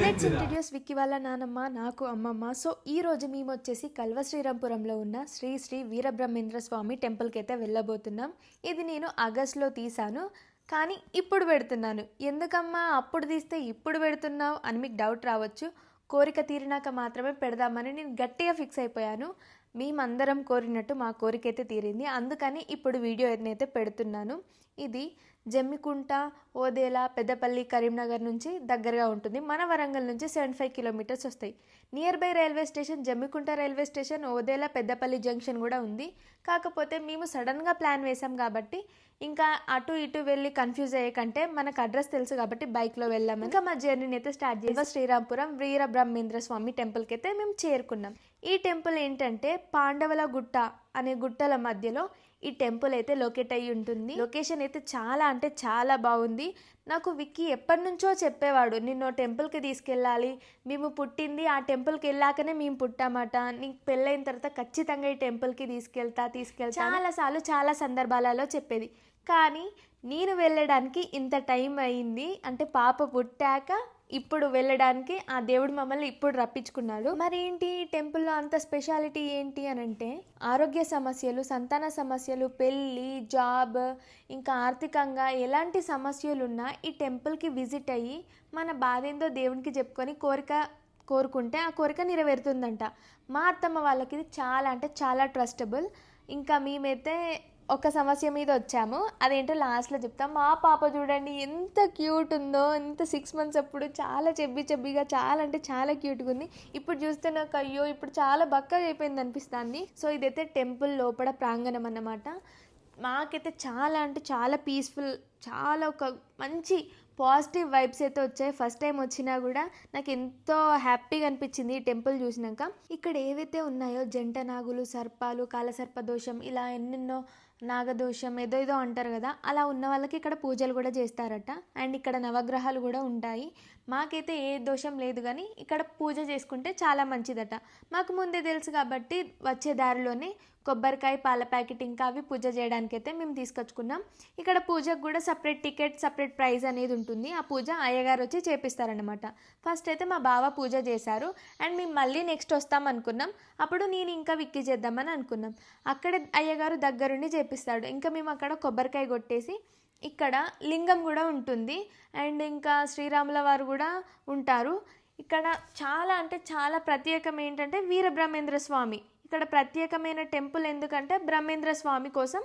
Let's introduce Vicky వాళ్ళ నానమ్మ నాకు అమ్మమ్మ. సో ఈ రోజు మేము వచ్చేసి కల్వ శ్రీరాంపురంలో ఉన్న శ్రీ శ్రీ వీరబ్రహ్మేంద్ర స్వామి టెంపుల్కి అయితే వెళ్ళబోతున్నాం. ఇది నేను ఆగస్ట్లో తీసాను కానీ ఇప్పుడు పెడుతున్నాను. ఎందుకమ్మా? అప్పుడు తీస్తే ఇప్పుడు పెడుతున్నావు అని మీకు డౌట్ రావచ్చు. కోరిక తీరినాక మాత్రమే పెడదామని నేను గట్టిగా ఫిక్స్ అయిపోయాను. మేమందరం కోరినట్టు మా కోరిక అయితే తీరింది. అందుకని ఇప్పుడు వీడియో అయితే పెడుతున్నాను. ఇది జమ్మికుంట ఓదేల పెద్దపల్లి కరీంనగర్ నుంచి దగ్గరగా ఉంటుంది. మన వరంగల్ నుంచి సెవెంటీ ఫైవ్ కిలోమీటర్స్ వస్తాయి. Near by railway station Jammikunta railway station Odela Peddapalli junction కూడా ఉంది. కాకపోతే మేము సడన్గా ప్లాన్ వేసాం కాబట్టి ఇంకా అటు ఇటు వెళ్ళి కన్ఫ్యూజ్ అయ్యే కంటే మనకు అడ్రస్ తెలుసు కాబట్టి బైక్లో వెళ్ళాము ఇంకా మా జర్నీని అయితే స్టార్ట్ చేసాం శ్రీరాంపురం వీర బ్రహ్మేంద్ర స్వామి టెంపుల్కి అయితే మేము చేరుకున్నాం. ఈ టెంపుల్ ఏంటంటే పాండవల గుట్ట అనే గుట్టల మధ్యలో ఈ టెంపుల్ అయితే లొకేట్ అయ్యి ఉంటుంది. లొకేషన్ అయితే చాలా అంటే చాలా బాగుంది. నాకు విక్కీ ఎప్పటి నుంచో చెప్పేవాడు నిన్ను టెంపుల్కి తీసుకెళ్ళాలి. మేము పుట్టింది ఆ టెంపుల్కి వెళ్ళాకనే మేము పుట్టామట. నీకు పెళ్ళైన తర్వాత ఖచ్చితంగా ఈ టెంపుల్కి తీసుకెళ్తా తీసుకెళ్తా చాలాసార్లు చాలా సందర్భాలలో చెప్పేది. కానీ నేను వెళ్ళడానికి ఇంత టైం అయింది. అంటే పాప పుట్టాక ఇప్పుడు వెళ్ళడానికి ఆ దేవుడు మమ్మల్ని ఇప్పుడు రప్పించుకున్నాడు. మరి ఏంటి టెంపుల్లో అంత స్పెషాలిటీ ఏంటి అని అంటే ఆరోగ్య సమస్యలు సంతాన సమస్యలు పెళ్ళి జాబ్ ఇంకా ఆర్థికంగా ఎలాంటి సమస్యలు ఉన్నా ఈ టెంపుల్కి విజిట్ అయ్యి మన బాధ ఏందో దేవునికి చెప్పుకొని కోరిక కోరుకుంటే ఆ కోరిక నెరవేరుతుందంట. మా అత్తమ్మ వాళ్ళకి ఇది చాలా అంటే చాలా ట్రస్టబుల్. ఇంకా మేమైతే ఒక సమస్య మీద వచ్చాము. అదేంటో లాస్ట్లో చెప్తాం. మా పాప చూడండి ఎంత క్యూట్ ఉందో ఎంత సిక్స్ మంత్స్ అప్పుడు చాలా చెబ్బి చెబ్బిగా చాలా అంటే చాలా క్యూట్గా ఉంది. ఇప్పుడు చూస్తే నాకు అయ్యో ఇప్పుడు చాలా బక్కగా అయిపోయింది అనిపిస్తుంది. సో ఇదైతే టెంపుల్ లోపల ప్రాంగణం అన్నమాట. మాకైతే చాలా అంటే చాలా పీస్ఫుల్ చాలా ఒక మంచి పాజిటివ్ వైబ్స్ అయితే వచ్చాయి. ఫస్ట్ టైం వచ్చినా కూడా నాకు ఎంతో హ్యాపీగా అనిపించింది ఈ టెంపుల్ చూసినాక. ఇక్కడ ఏవైతే ఉన్నాయో జంట నాగులు సర్పాలు కాలసర్ప దోషం ఇలా ఎన్నెన్నో నాగదోషం ఏదో ఏదో అంటారు కదా అలా ఉన్న వాళ్ళకి ఇక్కడ పూజలు కూడా చేస్తారట. అండ్ ఇక్కడ నవగ్రహాలు కూడా ఉంటాయి. మాకైతే ఏ దోషం లేదు కానీ ఇక్కడ పూజ చేసుకుంటే చాలా మంచిదట. మాకు ముందే తెలుసు కాబట్టి వచ్చే దారిలోనే కొబ్బరికాయ పాల ప్యాకెట్ ఇంకా అవి పూజ చేయడానికైతే మేము తీసుకొచ్చుకున్నాం. ఇక్కడ పూజకు కూడా సపరేట్ టికెట్ సపరేట్ ప్రైజ్ అనేది ఉంటుంది. ఆ పూజ అయ్యగారు వచ్చి చేపిస్తారనమాట ఫస్ట్ అయితే మా బావ పూజ చేశారు. అండ్ మేము మళ్ళీ నెక్స్ట్ వస్తాం అనుకున్నాం. అప్పుడు నేను ఇంకా విక్కి చేద్దామని అనుకున్నాం. అక్కడే అయ్యగారు దగ్గరుండి చేపిస్తాడు. ఇంకా మేము అక్కడ కొబ్బరికాయ కొట్టేసి ఇక్కడ లింగం కూడా ఉంటుంది. అండ్ ఇంకా శ్రీరాముల వారు కూడా ఉంటారు. ఇక్కడ చాలా అంటే చాలా ప్రత్యేకం ఏంటంటే వీరబ్రహ్మేంద్ర స్వామి. ఇక్కడ ప్రత్యేకమైన టెంపుల్ ఎందుకంటే బ్రహ్మేంద్ర స్వామి కోసం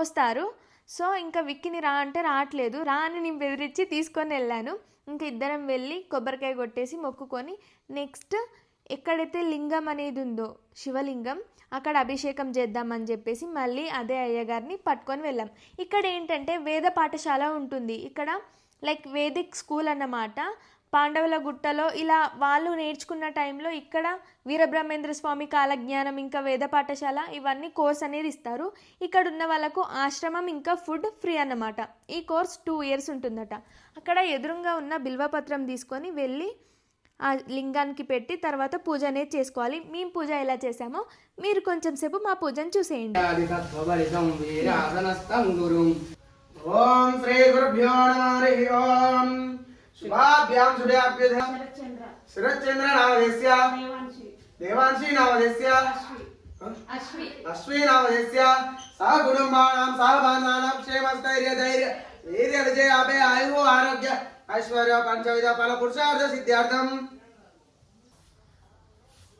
వస్తారు. సో ఇంకా విక్కిని రా అంటే రావట్లేదు. రా అని నేను బెదిరించి తీసుకొని వెళ్ళాను. ఇంకా ఇద్దరం వెళ్ళి కొబ్బరికాయ కొట్టేసి మొక్కుకొని నెక్స్ట్ ఎక్కడైతే లింగం అనేది ఉందో శివలింగం అక్కడ అభిషేకం చేద్దామని చెప్పేసి మళ్ళీ అదే అయ్యగారిని పట్టుకొని వెళ్ళాం. ఇక్కడ ఏంటంటే వేద పాఠశాల ఉంటుంది. ఇక్కడ లైక్ వేదిక్ స్కూల్ అన్నమాట. పాండవుల గుట్టలో ఇలా వాళ్ళు నేర్చుకున్న టైంలో ఇక్కడ వీరబ్రహ్మేంద్ర స్వామి కాలజ్ఞానం ఇంకా వేద పాఠశాల ఇవన్నీ కోర్స్ అనేది ఇస్తారు. ఇక్కడ ఉన్న వాళ్ళకు ఆశ్రమం ఇంకా ఫుడ్ ఫ్రీ అన్నమాట. ఈ కోర్స్ టూ ఇయర్స్ ఉంటుందట. అక్కడ ఎదురుగా ఉన్న బిల్వపత్రం తీసుకొని వెళ్ళి ఆ లింగానికి పెట్టి తర్వాత పూజ అనేది చేసుకోవాలి. మేము పూజ ఎలా చేసామో మీరు కొంచెం సేపు మా పూజను చూసేయండి. ఓం శ్రీ గురుభ్యో శుభాభ్యాం సుభ్యాభ్యుధ శరచంద్ర నామధేస్య. దేవాంశీ. నామధేస్య. అశ్వీ. నామధేస్య. సా కుటుంబానాం సా బాంధానాం ఆరోగ్య ఐశ్వర్య పంచవిధ ఫల పురుషార్థ సిద్ధార్థం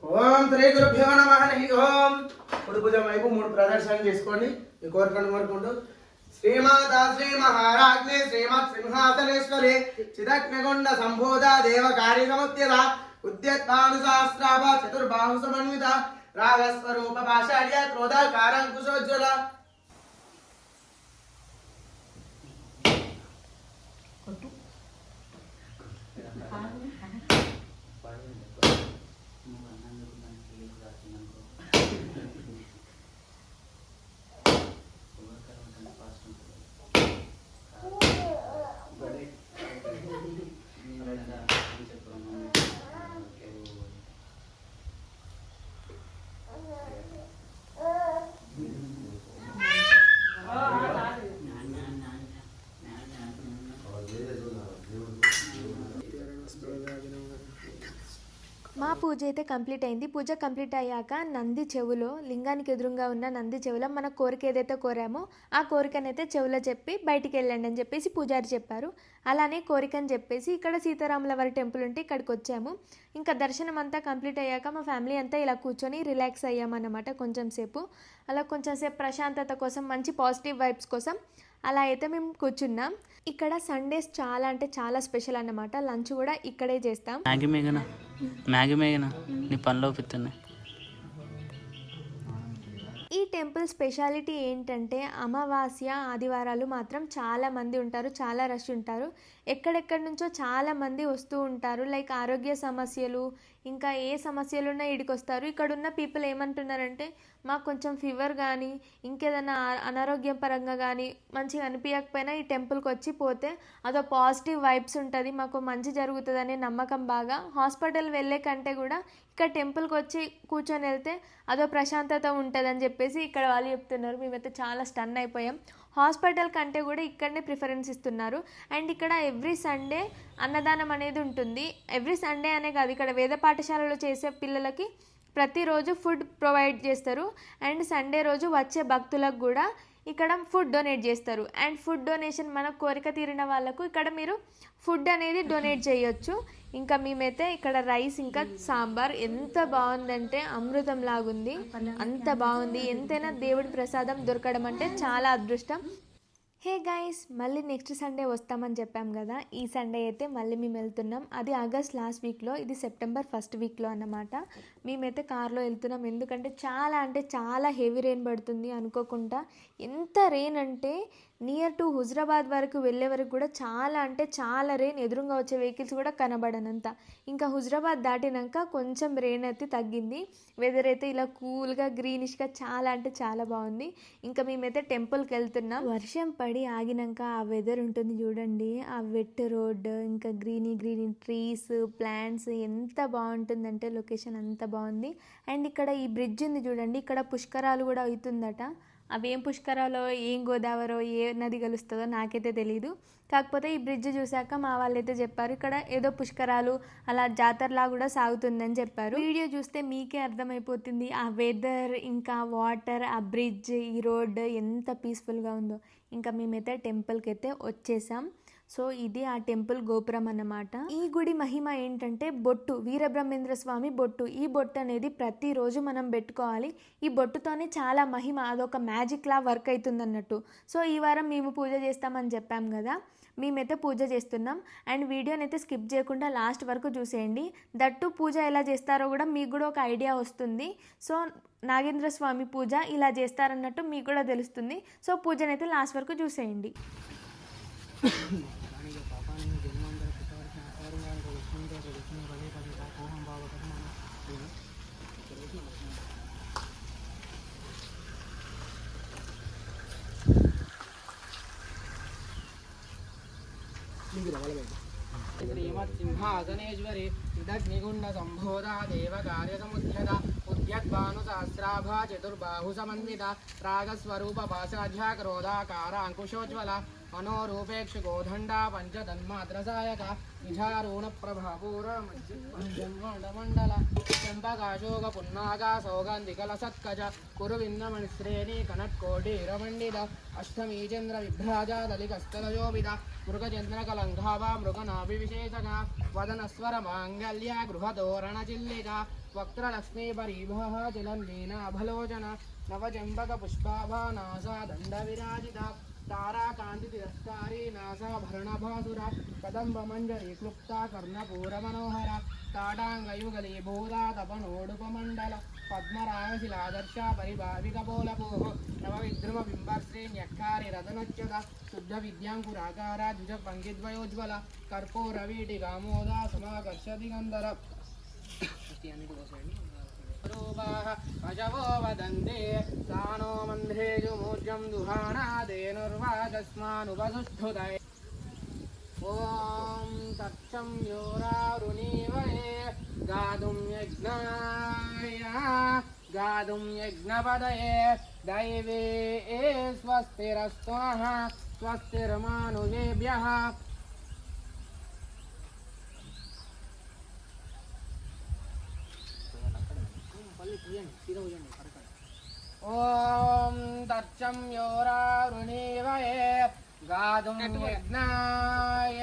ఓం శ్రీ గురుభ్యో నమ. హరి ఓం. ఇప్పుడు భుజం వైపు మూడు ప్రదర్శనలు చేసుకోండి. మీ కోరికను కోరుకుంటూ శ్రీమాత శ్రీ మహారాజ్ఞే శ్రీమత్ సింహాసనేశ్వరి చిదగ్నిగుండ సంభూత దేవ కార్యసముద్యత ఉద్యత్మాను సహస్రాభ చతుర్బాహు సమన్విత రాగస్వరూప భాషార్య క్రోధ పూజ అయితే కంప్లీట్ అయింది. పూజ కంప్లీట్ అయ్యాక నంది చెవులో లింగానికి ఎదురుగా ఉన్న నంది చెవులో మన కోరిక ఏదైతే కోరామో ఆ కోరికనైతే చెవులో చెప్పి బయటికి వెళ్ళండి అని చెప్పేసి పూజారి చెప్పారు. అలానే కోరికని చెప్పేసి ఇక్కడ సీతారాముల వారి టెంపుల్ ఉంటే ఇక్కడికి వచ్చాము. ఇంకా దర్శనం అంతా కంప్లీట్ అయ్యాక మా ఫ్యామిలీ అంతా ఇలా కూర్చొని రిలాక్స్ అయ్యామన్నమాట కొంచెం సేపు. అలా కొంచెం సేపు ప్రశాంతత కోసం మంచి పాజిటివ్ వైబ్స్ కోసం అలా అయితే మేము కూర్చున్నాం. ఇక్కడ సండేస్ చాలా అంటే చాలా స్పెషల్ అన్నమాట. లంచ్ కూడా ఇక్కడే చేస్తాం. మ్యాగీ మేఘన మ్యాగీ మేఘన నీ పనిలో ఒప్పిస్తున్నాయి ఈ టెంపుల్ స్పెషాలిటీ ఏంటంటే అమావాస్య ఆదివారాలు మాత్రం చాలా మంది ఉంటారు చాలా రష్ ఉంటారు. ఎక్కడెక్కడి నుంచో చాలా మంది వస్తూ ఉంటారు. లైక్ ఆరోగ్య సమస్యలు ఇంకా ఏ సమస్యలు ఉన్నా వస్తారు ఇక్కడ ఉన్న పీపుల్ ఏమంటున్నారంటే మాకు కొంచెం ఫీవర్ కానీ ఇంకేదైనా అనారోగ్యం పరంగా కానీ మంచిగా అనిపించకపోయినా ఈ టెంపుల్కి వచ్చి పోతే అదో పాజిటివ్ వైబ్స్ ఉంటుంది. మాకు మంచి జరుగుతుందనే నమ్మకం బాగా. హాస్పిటల్ వెళ్ళే కంటే కూడా ఇక్కడ టెంపుల్కి వచ్చి కూర్చొని వెళ్తే అదో ప్రశాంతత ఉంటుందని చెప్పేసి ఇక్కడ వాళ్ళు చెప్తున్నారు. మేమైతే చాలా స్టన్ అయిపోయాం. హాస్పిటల్ కంటే కూడా ఇక్కడనే ప్రిఫరెన్స్ ఇస్తున్నారు. అండ్ ఇక్కడ ఎవ్రీ సండే అన్నదానం అనేది ఉంటుంది. ఎవ్రీ సండే అనే కాదు. ఇక్కడ వేద పాఠశాలలో చేసే పిల్లలకి ప్రతిరోజు ఫుడ్ ప్రొవైడ్ చేస్తారు. అండ్ సండే రోజు వచ్చే భక్తులకు కూడా ఇక్కడ ఫుడ్ డొనేట్ చేస్తారు. అండ్ ఫుడ్ డొనేషన్ మన కోరిక తీరిన వాళ్ళకు ఇక్కడ మీరు ఫుడ్ అనేది డొనేట్ చేయొచ్చు. ఇంకా మేమైతే ఇక్కడ రైస్ ఇంకా సాంబార్ ఎంత బాగుందంటే అమృతం లాగుంది. అంత బాగుంది. ఎంతైనా దేవుడి ప్రసాదం దొరకడం అంటే చాలా అదృష్టం. హే గైస్ మళ్ళీ నెక్స్ట్ సండే వస్తామని చెప్పాం కదా. ఈ సండే అయితే మళ్ళీ మేము వెళ్తున్నాం. అది ఆగస్ట్ లాస్ట్ వీక్లో ఇది సెప్టెంబర్ ఫస్ట్ వీక్లో అన్నమాట. మేమైతే కార్లో వెళ్తున్నాం. ఎందుకంటే చాలా అంటే చాలా హెవీ రెయిన్ పడుతుంది అనుకోకుండా. ఎంత రెయిన్ అంటే నియర్ టు హుజరాబాద్ వరకు వెళ్ళే వరకు కూడా చాలా అంటే చాలా రెయిన్ ఎదురుగా వచ్చే వెహికల్స్ కూడా కనబడనంత. ఇంకా హుజరాబాద్ దాటినాక కొంచెం రెయిన్ అయితే తగ్గింది. వెదర్ అయితే ఇలా కూల్గా గ్రీనిష్గా చాలా అంటే చాలా బాగుంది. ఇంకా మేమైతే టెంపుల్కి వెళ్తున్నాం. వర్షం పడి ఆగినాక ఆ వెదర్ ఉంటుంది చూడండి. ఆ వెట్ రోడ్ ఇంకా గ్రీనీ గ్రీనీ ట్రీస్ ప్లాంట్స్ ఎంత బాగుంటుందంటే లొకేషన్ అంత బాగుంది. అండ్ ఇక్కడ ఈ బ్రిడ్జ్ ఉంది చూడండి. ఇక్కడ పుష్కరాలు కూడా అవుతుందట. అవేం పుష్కరాలో ఏం గోదావరో ఏ నది కలుస్తుందో నాకైతే తెలియదు కాకపోతే ఈ బ్రిడ్జ్ చూశాక మా వాళ్ళైతే చెప్పారు ఇక్కడ ఏదో పుష్కరాలు అలా జాతరలా కూడా సాగుతుందని చెప్పారు. వీడియో చూస్తే మీకే అర్థమైపోతుంది ఆ వెదర్ ఇంకా వాటర్ ఆ బ్రిడ్జ్ ఈ రోడ్ ఎంత పీస్ఫుల్గా ఉందో. ఇంకా మేమైతే టెంపుల్కి అయితే వచ్చేసాం. సో ఇది ఆ టెంపుల్ గోపురం అన్నమాట. ఈ గుడి మహిమ ఏంటంటే బొట్టు వీరబ్రహ్మేంద్ర స్వామి బొట్టు. ఈ బొట్టు అనేది ప్రతిరోజు మనం పెట్టుకోవాలి. ఈ బొట్టుతోనే చాలా మహిమ అదొక మ్యాజిక్ లా వర్క్ అవుతుంది అన్నట్టు సో ఈ వారం మేము పూజ చేస్తామని చెప్పాం కదా. మేమైతే పూజ చేస్తున్నాం. అండ్ వీడియోని అయితే స్కిప్ చేయకుండా లాస్ట్ వరకు చూసేయండి. దట్టు పూజ ఎలా చేస్తారో కూడా మీకు కూడా ఒక ఐడియా వస్తుంది. సో నాగేంద్ర స్వామి పూజ ఇలా చేస్తారన్నట్టు మీకు కూడా తెలుస్తుంది. సో పూజనైతే లాస్ట్ వరకు చూసేయండి. श्रीमत्सिंहासनेश्वरे कृतज्ञिगुण्डसम्भोधा देवकार्यसमुद्यता उद्यद्भानुसहस्राभा चतुर्बाहुसमन्विता रागस्वरूपपाशाढ्या क्रोधाकाराङ्कुशोज्ज्वला మనోరూపేక్ష గోధండా పంచతన్మాత్రసాయక నిజారూణ ప్రభాపూర చంపకాశోక పున్నాగా సౌగంధికలసత్కజ కురువిందమణిశ్రేణి కనట్కోటీరమండిత అష్టమీచంద్ర విభ్రాజ దళికస్తలయోవిద మృగచంద్రకలంఘావ మృగనాభివిశేషక వదనస్వర మాంగళ్య గృహధోరణ చిల్లిక పరీభ నవజంబక పుష్పాభానాసా దండ విరాజిత ताराकान्तितिरस्कारी नासाभरणभासुरा कदम्बमञ्जरीक्लुप्ता कर्णपूरमनोहरा ताडाङ्गयुगली भूदातपनोडुपमण्डल पद्मरागशिलादर्शा परिभाविकपोलपोः नवविद्रुमबिम्बश्रीन्यक्कारिरतनच्युत शुद्धविद्याङ्कुराकारा द्विजपङ्गिद्वयोज्ज्वल कर्पूरवीटिकामोदा समाकर्षति गन्धर रूपाः पशवो सानो मन्ध्रेजुमूर्जं दुहाणादेनुर्वाचस्मानुपसुष्ठुतये ॐ तक्षं योरारुणीवये गातुं यज्ञाय, गातुं यज्ञपदये। दैवे स्वस्तिरस्त्वः स्वस्तिर्मानुषेभ्यः ओम दर्शं योरारुणीवये गातुं यज्ञाय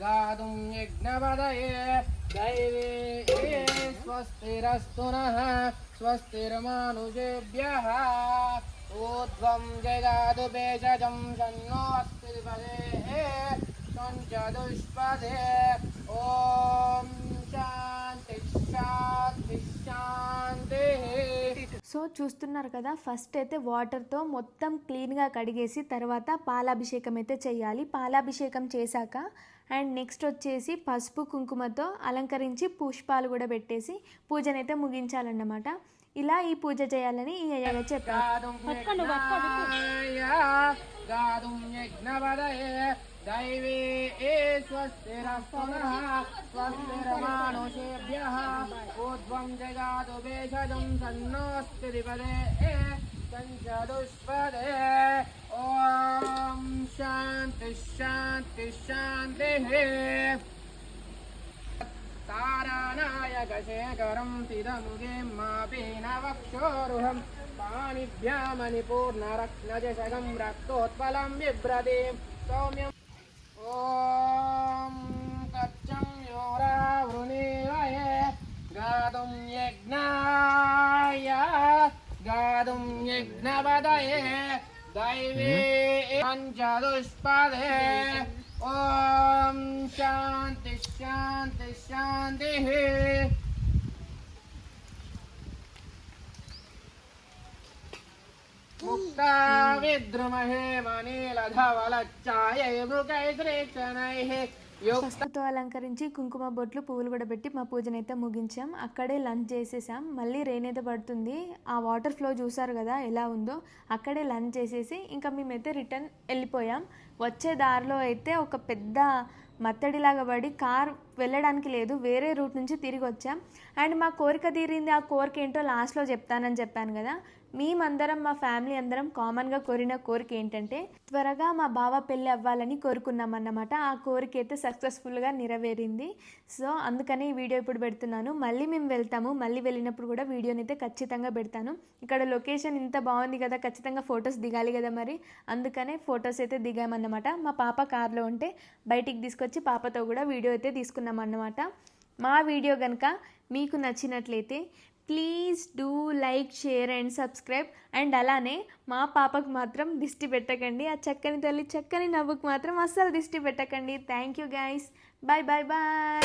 गातुं यज्ञपदये। दैवे स्वस्तिरस्तु नः, स्वस्तिर्मानुजेभ्यः। ऊर्ध्वं जगातु भेषजं शन्नो अस्तिर्पदे शञ्चतुष्पदे ॐ शान्तिः शान्तिः, शान्ति। సో చూస్తున్నారు కదా ఫస్ట్ అయితే వాటర్తో మొత్తం క్లీన్గా కడిగేసి తర్వాత పాలాభిషేకం అయితే చేయాలి. పాలాభిషేకం చేశాక అండ్ నెక్స్ట్ వచ్చేసి పసుపు కుంకుమతో అలంకరించి పుష్పాలు కూడా పెట్టేసి పూజనైతే ముగించాలన్నమాట. ఇలా ఈ పూజ చేయాలని ఈ అయ్యగా చెప్పారు. దైవే त्वं जगादुभेषजं सन्नोऽस्तिरिपदे सञ्चदुष्पदे ॐ शान्तिः शान्तिः शान्तिः तारानायकशेखरं तिदमुगे मापि न वक्षोरुहं पाणिभ्यामणिपूर्णरत्नजशगं रक्तोत्पलं बिभ्रति सौम्यम् ॐ गातुं यज्ञपदये दैवे पञ्चदुष्पदे ॐ शान्ति शान्ति शान्तिः। मुक्ता विद्रुमहे मनीलधवलच्चायै युक्ता పసుపుతో అలంకరించి కుంకుమ బొట్లు పువ్వులు కూడా పెట్టి మా పూజనైతే ముగించాం. అక్కడే లంచ్ చేసేసాం. మళ్ళీ రెయిన్ అయితే పడుతుంది. ఆ వాటర్ ఫ్లో చూసారు కదా ఎలా ఉందో? అక్కడే లంచ్ చేసేసి ఇంకా మేమైతే రిటర్న్ వెళ్ళిపోయాం. వచ్చే దారిలో అయితే ఒక పెద్ద మత్తడిలాగా పడి కార్ వెళ్ళడానికి లేదు వేరే రూట్ నుంచి తిరిగి వచ్చాం. అండ్ మా కోరిక తీరింది ఆ కోరిక ఏంటో లాస్ట్లో చెప్తానని చెప్పాను కదా. మేమందరం మా ఫ్యామిలీ అందరం కామన్గా కోరిన కోరిక ఏంటంటే త్వరగా మా బావ పెళ్ళి అవ్వాలని కోరుకున్నాం అన్నమాట ఆ కోరిక అయితే సక్సెస్ఫుల్గా నెరవేరింది. సో అందుకనే ఈ వీడియో ఇప్పుడు పెడుతున్నాను. మళ్ళీ మేము వెళ్తాము. మళ్ళీ వెళ్ళినప్పుడు కూడా వీడియోని అయితే ఖచ్చితంగా పెడతాను. ఇక్కడ లొకేషన్ ఇంత బాగుంది కదా ఖచ్చితంగా ఫొటోస్ దిగాలి కదా మరి. అందుకనే ఫొటోస్ అయితే దిగామన్నమాట. మా పాప కార్లో ఉంటే బయటికి తీసుకొచ్చి పాపతో కూడా వీడియో అయితే తీసుకున్నాం అన్నమాట మా వీడియో కనుక మీకు నచ్చినట్లయితే please do like share and subscribe. And అలానే మా పాపకు మాత్రం దిష్టి పెట్టకండి. ఆ చక్కని తల్లి చక్కని నవ్వుకు మాత్రం అస్సలు దిష్టి పెట్టకండి. Thank you guys bye bye bye